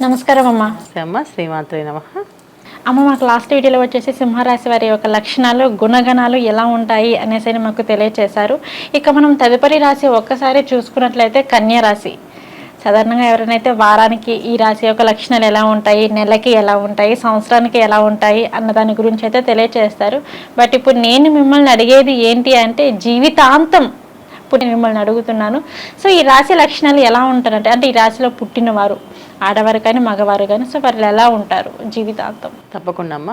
నమస్కారం అమ్మ. అమ్మ శ్రీమాత్రే నమ. అమ్మ మాకు లాస్ట్ వీడియోలో వచ్చేసి సింహరాశి వారి యొక్క లక్షణాలు గుణగణాలు ఎలా ఉంటాయి అనేసి మాకు తెలియచేశారు. ఇక మనం తదుపరి రాశి ఒక్కసారి చూసుకున్నట్లయితే కన్యా రాశి. సాధారణంగా ఎవరైనా వారానికి ఈ రాశి యొక్క లక్షణాలు ఎలా ఉంటాయి నెలకి ఎలా ఉంటాయి సంవత్సరానికి ఎలా ఉంటాయి అన్న దాని గురించి అయితే తెలియచేస్తారు. బట్ ఇప్పుడు నేను మిమ్మల్ని అడిగేది ఏంటి అంటే జీవితాంతం ఇప్పుడు నేను మిమ్మల్ని అడుగుతున్నాను. సో ఈ రాశి లక్షణాలు ఎలా ఉంటారంటే అంటే ఈ రాశిలో పుట్టినవారు ఆడవారు కానీ మగవారు కానీ సో వారు ఎలా ఉంటారు జీవితాంతం? తప్పకుండా అమ్మ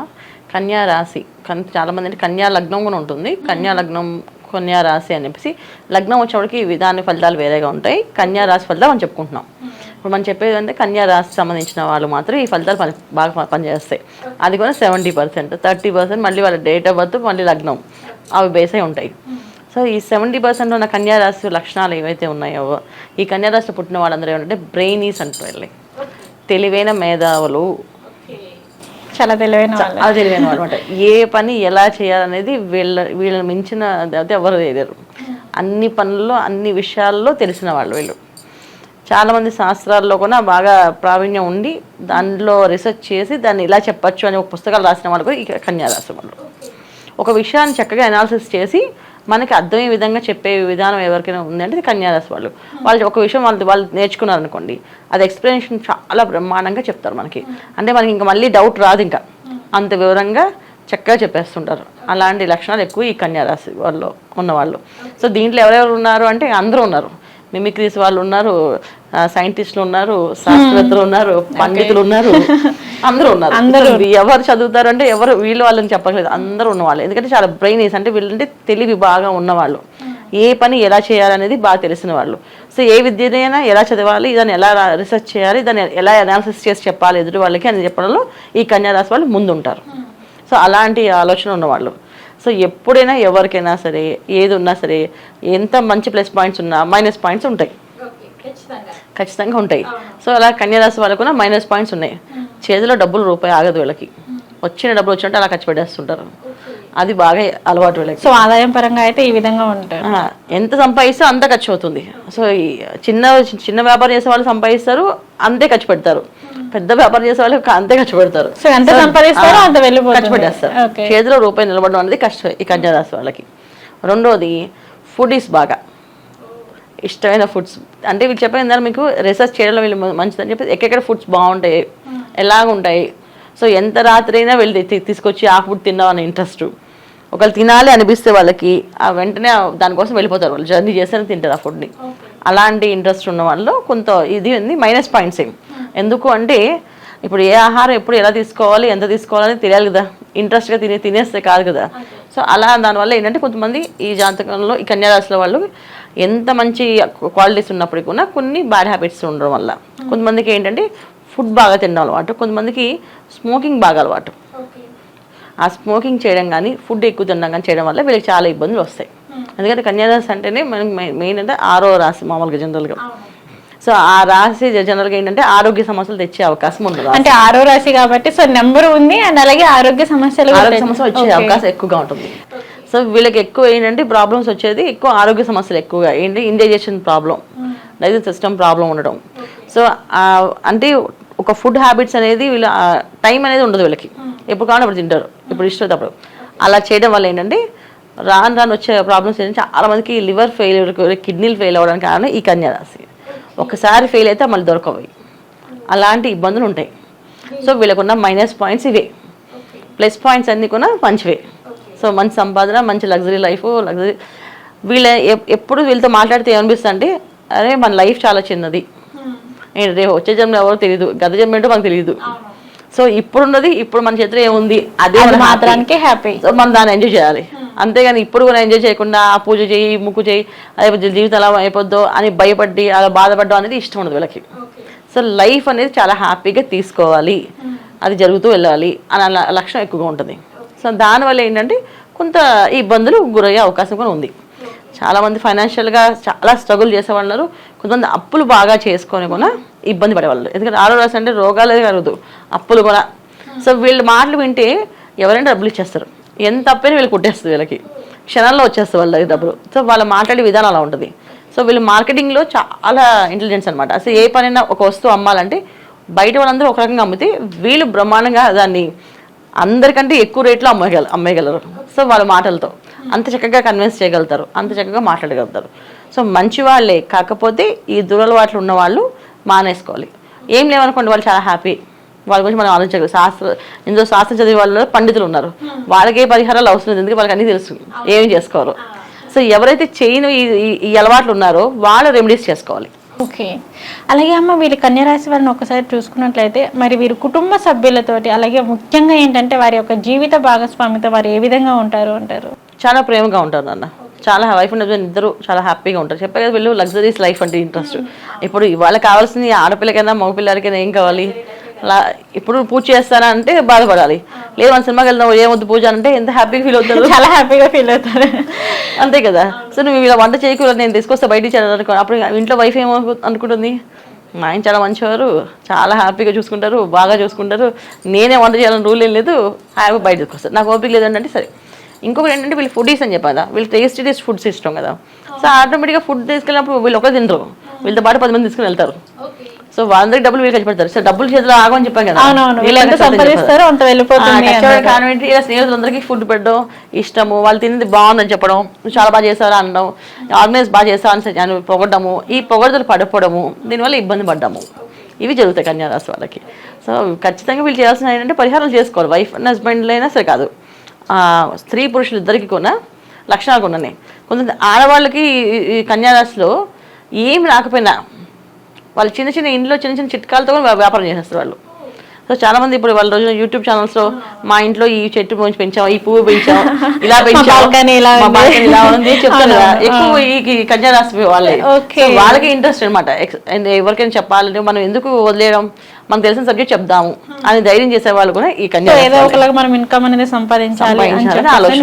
కన్యా రాశి. కన్ చాలా మంది అంటే కన్యా లగ్నం కూడా ఉంటుంది. కన్యా లగ్నం కన్యా రాశి అని చెప్పేసి లగ్నం వచ్చేవాడికి విధాన ఫలితాలు వేరేగా ఉంటాయి. కన్యా రాశి ఫలితాలు మనం చెప్పుకుంటున్నాం. ఇప్పుడు మనం చెప్పేది అంటే కన్యా రాశి సంబంధించిన వాళ్ళు మాత్రం ఈ ఫలితాలు పని బాగా పనిచేస్తాయి. అది కూడా సెవెంటీ పర్సెంట్ థర్టీ పర్సెంట్ మళ్ళీ వాళ్ళ డేట్ ఆఫ్ బర్త్ మళ్ళీ లగ్నం అవి బేస్ అయి ఉంటాయి. సో ఈ సెవెంటీ పర్సెంట్ ఉన్న కన్యా రాశి లక్షణాలు ఏవైతే ఉన్నాయో ఈ కన్యారాశిలో పుట్టిన వాళ్ళందరూ ఏమంటే బ్రెయినీస్ అంటారు తెలివైన మేధావులు. చాలా తెలివైన అది తెలియని అనమాట ఏ పని ఎలా చేయాలనేది వీళ్ళ వీళ్ళని మించిన అయితే ఎవరు చేయలేరు. అన్ని పనుల్లో అన్ని విషయాల్లో తెలిసిన వాళ్ళు వీళ్ళు. చాలామంది శాస్త్రాల్లో కూడా బాగా ప్రావీణ్యం ఉండి దానిలో రీసెర్చ్ చేసి దాన్ని ఇలా చెప్పచ్చు అని ఒక పుస్తకాలు రాసిన వాళ్ళు కూడా రాసిన వాళ్ళు. ఒక విషయాన్ని చక్కగా అనాలిసిస్ చేసి మనకి అర్థమయ్యే విధంగా చెప్పే విధానం ఎవరికైనా ఉంది అంటే కన్యారాశి వాళ్ళు. వాళ్ళు ఒక విషయం వాళ్ళు వాళ్ళు నేర్చుకున్నారు అనుకోండి అది ఎక్స్ప్లెనేషన్ చాలా బ్రహ్మాండంగా చెప్తారు మనకి. అంటే మనకి ఇంకా మళ్ళీ డౌట్ రాదు ఇంకా. అంత వివరంగా చక్కగా చెప్పేస్తుంటారు. అలాంటి లక్షణాలు ఎక్కువ ఈ కన్యారాశి వాళ్ళు ఉన్నవాళ్ళు. సో దీంట్లో ఎవరెవరు ఉన్నారు అంటే అందరూ ఉన్నారు. మిమిక్రీస్ వాళ్ళు ఉన్నారు సైంటిస్టులు ఉన్నారు శాస్త్రవేత్తలు ఉన్నారు పండితులు ఉన్నారు. అందరూ ఉన్నారు. అసలు ఎవరు చదువుతారు అంటే ఎవరు వీళ్ళు వాళ్ళని చెప్పట్లేదు. అందరూ ఉన్నవాళ్ళు. ఎందుకంటే చాలా బ్రెయిన్ అంటే వీళ్ళంటే తెలివి బాగా ఉన్నవాళ్ళు. ఏ పని ఎలా చేయాలనేది బాగా తెలిసిన వాళ్ళు. సో ఏ విద్యనైనా ఎలా చదవాలి దాన్ని ఎలా రీసెర్చ్ చేయాలి దాన్ని ఎలా అనాలిసిస్ చేసి చెప్పాలి ఎదుటి వాళ్ళకి అని చెప్పడంలో ఈ కన్యారాశి వాళ్ళు ముందు ఉంటారు సో అలాంటి ఆలోచన ఉన్నవాళ్ళు. సో ఎప్పుడైనా ఎవరికైనా సరే ఏది ఉన్నా సరే ఎంత మంచి ప్లస్ పాయింట్స్ ఉన్నా మైనస్ పాయింట్స్ ఉంటాయి. ఖచ్చితంగా. ఉంటాయి. సో అలా కన్యారాశి వాళ్ళకు కూడా మైనస్ పాయింట్స్ ఉన్నాయి. చేతిలో డబ్బులు రూపాయి ఆగదు వీళ్ళకి. వచ్చిన డబ్బులు వచ్చినట్టు అలా ఖర్చు పెట్టేస్తుంటారు. అది బాగా అలవాటు వీళ్ళకి. సో ఆదాయం పరంగా అయితే ఈ విధంగా ఉంటారు. ఆ, ఎంత సంపాదిస్తే అంత ఖర్చు అవుతుంది. సో ఈ చిన్న చిన్న వ్యాపారం చేసే వాళ్ళు సంపాదిస్తారు అంతే ఖర్చు పెడతారు. పెద్ద వ్యాపారం చేసే వాళ్ళు అంతే ఖర్చు పెడతారు సో ఎంత సంపాదిస్తారో అంత వెళ్ళిపోతుంది. ఖర్చు పెట్టేస్తారు. చేతిలో రూపాయి నిలబడడం అనేది కష్టం ఈ కన్యారాశి వాళ్ళకి. రెండోది ఫుడ్ ఈస్ బాగా. ఇష్టమైన ఫుడ్స్ అంటే వీళ్ళు చెప్పిన మీకు రీసెర్చ్ చేయడంలో వీళ్ళు మంచిదని చెప్పి ఎక్కడెక్కడ ఫుడ్స్ బాగుంటాయి ఎలాగ ఉంటాయి సో ఎంత రాత్రి అయినా వెళ్ళి తీసుకొచ్చి ఆ ఫుడ్ తిందామని ఇంట్రెస్ట్ ఒకవేళ తినాలి అనిపిస్తే వాళ్ళకి ఆ వెంటనే దానికోసం వెళ్ళిపోతారు వాళ్ళు. జర్నీ చేస్తేనే తింటారు ఆ ఫుడ్ని అలాంటి ఇంట్రెస్ట్ ఉన్న వాళ్ళు కొంత ఇది ఉంది మైనస్ పాయింట్స్ ఏం. ఎందుకు అంటే ఇప్పుడు ఏ ఆహారం ఎప్పుడు ఎలా తీసుకోవాలి ఎంత తీసుకోవాలని తెలియాలి కదా. ఇంట్రెస్ట్గా తినే తినేస్తే కాదు కదా. సో అలా దానివల్ల ఏంటంటే కొంతమంది ఈ జాతకంలో ఈ కన్యారాశిలో వాళ్ళు ఎంత మంచి క్వాలిటీస్ ఉన్నప్పటికీ కూడా కొన్ని బ్యాడ్ హ్యాబిట్స్ ఉండడం వల్ల. కొంతమందికి ఏంటంటే ఫుడ్ బాగా తినడం అలవాటు. కొంతమందికి స్మోకింగ్ బాగా అలవాటు. ఆ స్మోకింగ్ చేయడం కానీ ఫుడ్ ఎక్కువ తినడం కానీ చేయడం వల్ల వీళ్ళకి చాలా ఇబ్బందులు వస్తాయి. ఎందుకంటే కన్యారాశి అంటేనే మనకి మెయిన్ అంటే ఆరో రాశి మామూలుగా జనరల్గా సో ఆ రాశి జనరల్గా ఏంటంటే ఆరోగ్య సమస్యలు తెచ్చే అవకాశం ఉండదు. అంటే ఆరో రాశి కాబట్టి సో నెంబర్ ఉంది అండ్ అలాగే ఆరోగ్య సమస్యలు ఆరోగ్య సమస్య వచ్చే అవకాశం ఎక్కువగా ఉంటుంది. సో వీళ్ళకి ఎక్కువ ఏంటంటే ప్రాబ్లమ్స్ వచ్చేది ఎక్కువ ఆరోగ్య సమస్యలు ఎక్కువగా ఏంటి? Indigestion problem digestion system problem ఉండడం. సో అంటే ఒక ఫుడ్ హ్యాబిట్స్ అనేది వీళ్ళ టైం అనేది ఉండదు వీళ్ళకి. ఎప్పుడు కావాలో అప్పుడు తింటారు. ఇప్పుడు ఇష్టం అప్పుడు. అలా చేయడం వల్ల ఏంటంటే రాను రాను వచ్చే ప్రాబ్లమ్స్ ఏంటంటే చాలా మందికి లివర్ ఫెయిల్ కిడ్నీలు ఫెయిల్ అవ్వడానికి కారణం ఈ కన్యా రాశి. ఒకసారి ఫెయిల్ అయితే మళ్ళీ దొరకవు. అలాంటి ఇబ్బందులు ఉంటాయి. సో వీళ్ళకున్న మైనస్ పాయింట్స్ ఇవే. ప్లస్ పాయింట్స్ అన్ని కూడా మంచివే సో మంచి సంపాదన మంచి లగ్జరీ లైఫ్ లగ్జరీ వీళ్ళ ఎప్- ఎప్పుడు వీళ్ళతో మాట్లాడితే ఏమనిపిస్తుంది అంటే అరే మన లైఫ్ చాలా చిన్నది. ఏంటి రేపు వచ్చే జన్మ ఎవరో తెలియదు గత జన్మ ఏంటో మనకు తెలియదు సో ఇప్పుడున్నది ఇప్పుడు మన చేతిలో ఏముంది? అదే. మాత్రానికే హ్యాపీ సో మనం దాన్ని ఎంజాయ్ చేయాలి. అంతేగాని ఇప్పుడు కూడా ఎంజాయ్ చేయకుండా ఆ పూజ చేయి ముక్కు చేయి అదే జీవితం ఎలా అయిపోద్దో అని భయపడి అలా బాధపడడం అనేది ఇష్టం ఉండదు వీళ్ళకి. సో లైఫ్ అనేది చాలా హ్యాపీగా తీసుకోవాలి. అది జరుగుతూ వెళ్ళాలి అని లక్ష్యం ఎక్కువగా ఉంటుంది. సో దానివల్ల ఏంటంటే కొంత ఇబ్బందులు గురయ్యే అవకాశం కూడా ఉంది. చాలామంది ఫైనాన్షియల్గా చాలా స్ట్రగుల్ చేసేవాళ్ళు ఉన్నారు కొంతమంది అప్పులు బాగా చేసుకొని కూడా ఇబ్బంది పడేవాళ్ళు. ఎందుకంటే ఆరో రాశి అంటే రోగాలే కలగదు. అప్పులు కూడా. సో వీళ్ళ మాటలు వింటే ఎవరైనా డబ్బులు ఇచ్చేస్తారు. ఎంత తప్పని వీళ్ళు కుట్టేస్తుంది వీళ్ళకి. క్షణాల్లో వచ్చేస్తుంది వాళ్ళ దగ్గర. డబ్బులు సో వాళ్ళు మాట్లాడే విధానం అలా ఉంటుంది. సో వీళ్ళు మార్కెటింగ్లో చాలా ఇంటెలిజెన్స్ అనమాట అసలు ఏ పనైనా ఒక వస్తువు అమ్మాలంటే బయట వాళ్ళందరూ ఒక రకంగా అమ్మితే వీళ్ళు బ్రహ్మాండంగా దాన్ని అందరికంటే ఎక్కువ రేట్లో అమ్మగల అమ్మేయగలరు. సో వాళ్ళ మాటలతో. అంత చక్కగా కన్విన్స్ చేయగలుగుతారు. అంత చక్కగా మాట్లాడగలుగుతారు. సో మంచి వాళ్ళే కాకపోతే ఈ దురలవాట్లు ఉన్న వాళ్ళు మానేసుకోవాలి. ఏం లేవనుకోండి వాళ్ళు చాలా హ్యాపీ వాళ్ళ గురించి మనం ఆలోచించగలం. శాస్త్ర ఇందులో శాస్త్రం చదివే వాళ్ళు పండితులు ఉన్నారు. వాళ్ళకే పరిహారాలు అవసరం లేదు. ఎందుకంటే వాళ్ళకి అన్నీ తెలుసు. ఏం చేసుకోరు. సో ఎవరైతే చేయని ఈ- అలవాట్లు ఉన్నారో వాళ్ళు రెమెడీస్ చేసుకోవాలి. ఓకే. అలాగే అమ్మ వీరి కన్యరాశి వారిని ఒకసారి చూసుకున్నట్లయితే మరి వీరి కుటుంబ సభ్యులతోటి అలాగే ముఖ్యంగా ఏంటంటే వారి యొక్క జీవిత భాగస్వామితో వారు ఏ విధంగా ఉంటారు అంటారు? చాలా ప్రేమగా ఉంటారు నాన్న. చాలా వైఫ్ అండ్ హస్బెండ్ ఇద్దరు చాలా హ్యాపీగా ఉంటారు. చెప్పే కదా వీళ్ళు లగ్జరీస్ లైఫ్ అంటే ఇంట్రెస్ట్ ఇప్పుడు ఇవాళ కావాల్సింది ఆడపిల్లకైనా మగపిల్లలకైనా ఏం కావాలి? అలా ఇప్పుడు పూజ చేస్తానా అంటే బాధపడాలి. లేదు మన సినిమాకి వెళ్దాం ఏమొద్దు పూజ అంటే ఎంత హ్యాపీగా ఫీల్ అవుతారు? చాలా హ్యాపీగా ఫీల్ అవుతారు. అంతే కదా. సో నువ్వు ఇలా వంట చేయకూడదు నేను తీసుకొస్తే బయటికి చేయాలనుకో అప్పుడు ఇంట్లో వైఫ్ ఏమో అనుకుంటుంది? మా ఆయన చాలా మంచివారు చాలా హ్యాపీగా చూసుకుంటారు బాగా చూసుకుంటారు. నేనే వంట చేయాలని రూల్ ఏం లేదు. హ్యాపీ బయట తీసుకొస్తారు నాకు ఓపిక లేదంటే సరే. ఇంకొకటి ఏంటంటే వీళ్ళు ఫుడీస్ అని చెప్పాలా. వీళ్ళు టేస్టీ టేస్ట్ ఫుడ్స్ ఇష్టం కదా. సో ఆటోమేటిక్గా ఫుడ్ తీసుకెళ్ళినప్పుడు వీళ్ళు ఒకరు తినరు. వీళ్ళతో పాటు పది మంది తీసుకుని వెళ్తారు. సో వాళ్ళందరికి డబ్బులు వీళ్ళు ఖర్చు పెడతారు. సో డబ్బులు చేతిలో ఆగమని చెప్పాను కదా. కానివ్వండి ఇలా స్నేహితులందరికీ ఫుడ్ పెట్టడం ఇష్టము వాళ్ళు తినేది బాగుందని చెప్పడం "నువ్వు చాలా బాగా చేస్తారా అనడం ఆర్గనైజ్ బాగా చేస్తా అని పొగడము ఈ పొగడతలు పడిపోవడము దీనివల్ల ఇబ్బంది పడ్డాము. ఇవి జరుగుతాయి కన్యారాశి వాళ్ళకి. సో ఖచ్చితంగా వీళ్ళు చేయాల్సిన ఏంటంటే పరిహారాలు చేసుకోవాలి. వైఫ్ అండ్ హస్బెండ్ అయినా సరే కాదు. ఆ, స్త్రీ పురుషులు ఇద్దరికి కూడా లక్షణాలు కూడా ఉన్నాయి కొంత ఆడవాళ్ళకి కన్యారాశిలో ఏమి రాకపోయినా వాళ్ళు చిన్న చిన్న ఇంట్లో చిన్న చిన్న చిట్కాలతో కూడా వ్యా- వ్యాపారం చేసేస్తారు వాళ్ళు. సో చాలా మంది ఇప్పుడు వాళ్ళ రోజున యూట్యూబ్ ఛానల్స్లో మా ఇంట్లో ఈ చెట్టు గురించి పెంచాం ఈ పువ్వు పెంచాం ఇలా పెంచాం ఇలా ఉంది. చెప్తాను. ఎక్కువ ఈ కన్యా రాశి వాళ్ళే. వాళ్ళకి ఇంట్రెస్ట్ అనమాట ఎవరికైనా చెప్పాలంటే మనం ఎందుకు వదిలేయడం? మనకు తెలిసిన సబ్జెక్ట్ చెప్దాము అని ధైర్యం చేసే వాళ్ళు కూడా ఈ కన్యా మనం ఇన్కమ్ అనేది సంపాదించాలి ఆలోచన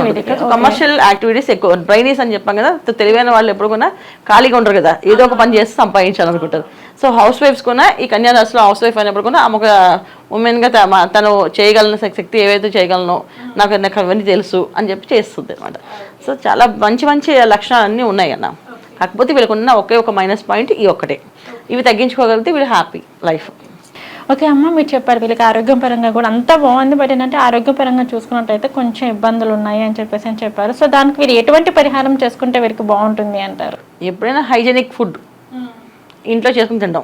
కమర్షియల్ యాక్టివిటీస్ ఎక్కువ. బ్రైనీస్ అని చెప్పాం కదా తెలివైన వాళ్ళు ఎప్పుడు కూడా ఖాళీగా ఉంటారు కదా. ఏదో ఒక పని చేసి సంపాదించాలనుకుంటారు. సో హౌస్ వైఫ్స్ కూడా ఈ కన్యారాశిలో హౌస్ వైఫ్ అయినప్పుడు కూడా ఆమె ఒక ఉమెన్గా త- మ- తను చేయగలిగిన శక్- శక్తి ఏవైతే చేయగలనో నాకు నాకు అవన్నీ తెలుసు అని చెప్పి చేస్తుంది అనమాట సో చాలా మంచి మంచి లక్షణాలు అన్నీ ఉన్నాయి అన్న. కాకపోతే వీళ్ళకు ఉన్న ఒకే ఒక మైనస్ పాయింట్ ఈ ఒక్కటే. ఇవి తగ్గించుకోగలిగితే వీళ్ళు హ్యాపీ లైఫ్ ఓకే అమ్మ మీరు చెప్పారు వీళ్ళకి ఆరోగ్యం పరంగా కూడా అంతా బాగుంది బట్ ఏంటంటే ఆరోగ్యపరంగా చూసుకున్నట్టయితే కొంచెం ఇబ్బందులు ఉన్నాయి అని చెప్పేసి అని చెప్పారు. సో దానికి వీరు ఎటువంటి పరిహారం చేసుకుంటే వీరికి బాగుంటుంది అంటారు? ఎప్పుడైనా హైజెనిక్ ఫుడ్ ఇంట్లో చేసుకుని తింటాం.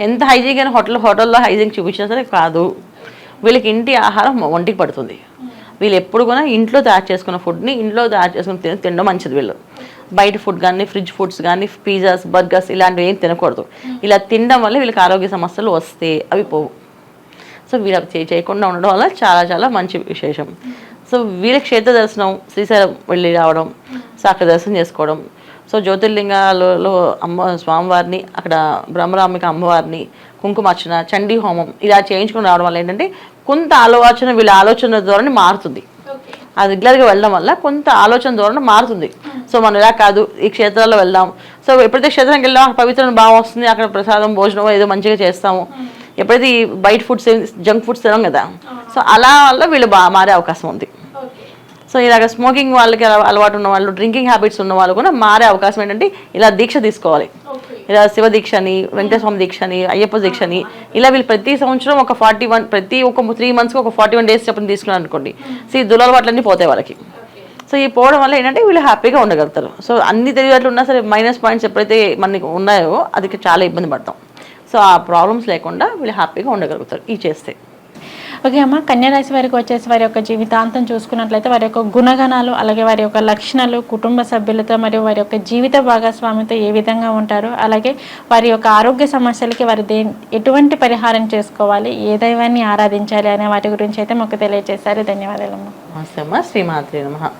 ఎంత హైజీన్ అయినా హోటల్ హోటల్లో హైజీన్ చూపించినా సరే కాదు. వీళ్ళకి ఇంటి ఆహారం ఒంటికి పడుతుంది. వీళ్ళు ఎప్పుడు కూడా ఇంట్లో తయారు చేసుకున్న ఫుడ్ని ఇంట్లో తయారు చేసుకుని తిన తినడం మంచిది వీళ్ళు. బయట ఫుడ్ కానీ ఫ్రిడ్జ్ ఫుడ్స్ కానీ పిజ్జాస్ బర్గర్స్ ఇలాంటివి ఏం తినకూడదు. ఇలా తినడం వల్ల వీళ్ళకి ఆరోగ్య సమస్యలు వస్తే అవి పోవు. సో వీళ్ళు అవి చేయ- చేయకుండా ఉండడం వల్ల చాలా చాలా మంచి విశేషం. సో వీళ్ళ క్షేత్ర దర్శనం శ్రీశైలం వెళ్ళి రావడం సాక్ష దర్శనం చేసుకోవడం సో జ్యోతిర్లింగాలలో అమ్మ స్వామివారిని అక్కడ బ్రహ్మరామిక అమ్మవారిని కుంకుమార్చన చండీ హోమం ఇలా చేయించుకుని రావడం వల్ల ఏంటంటే కొంత ఆలోచన వీళ్ళ ఆలోచన ధోరణి మారుతుంది. అది రెగ్యులర్గా వెళ్ళడం వల్ల కొంత ఆలోచన ధోరణి మారుతుంది. సో మనం ఇలా కాదు ఈ క్షేత్రాల్లో వెళ్దాం. సో ఎప్పుడైతే క్షేత్రానికి అక్కడ పవిత్రం బాగా వస్తుంది అక్కడ ప్రసాదం భోజనం ఏదో మంచిగా చేస్తాము. ఎప్పుడైతే ఈ బయట ఫుడ్స్ జంక్ ఫుడ్స్ తినాం కదా. సో అలా వల్ల వీళ్ళు బాగా మారే అవకాశం ఉంది. సో ఇలాగ స్మోకింగ్ వాళ్ళకి అల- అలవాటు ఉన్న వాళ్ళు డ్రింకింగ్ హ్యాబిట్స్ ఉన్న వాళ్ళు కూడా మారే అవకాశం ఏంటంటే ఇలా దీక్ష తీసుకోవాలి. ఇలా శివ దీక్ష అని వెంకటేశ్వర దీక్ష అని అయ్యప్ప దీక్ష అని ఇలా వీళ్ళు ప్రతి సంవత్సరం ఒక ఫార్టీ వన్ ప్రతి ఒక త్రీ మంత్స్కి ఒక ఫార్టీ వన్ డేస్ చెప్పని తీసుకున్నారు అనుకోండి. సో ఈ దులవాట్లన్నీ పోతాయి వాళ్ళకి. సో ఈ పోవడం వల్ల ఏంటంటే వీళ్ళు హ్యాపీగా ఉండగలుగుతారు. సో అన్ని తెలివితేటలు ఉన్నా సరే మైనస్ పాయింట్స్ ఎప్పుడైతే మనకి ఉన్నాయో అది చాలా ఇబ్బంది పడతాం. సో ఆ ప్రాబ్లమ్స్ లేకుండా వీళ్ళు హ్యాపీగా ఉండగలుగుతారు. ఈ చేస్తే. ఓకే అమ్మ కన్యారాశి వారికి వచ్చేసి వారి యొక్క జీవితాంతం చూసుకున్నట్లయితే వారి యొక్క గుణగణాలు అలాగే వారి యొక్క లక్షణాలు కుటుంబ సభ్యులతో మరియు వారి యొక్క జీవిత భాగస్వామితో ఏ విధంగా ఉంటారు అలాగే వారి యొక్క ఆరోగ్య సమస్యలకి వారి దే ఎటువంటి పరిహారం చేసుకోవాలి ఏ దైవాన్ని ఆరాధించాలి అనే వాటి గురించి అయితే మాకు తెలియజేశారు. ధన్యవాదాలు నమస్తే అమ్మ శ్రీమాత్రి నమ.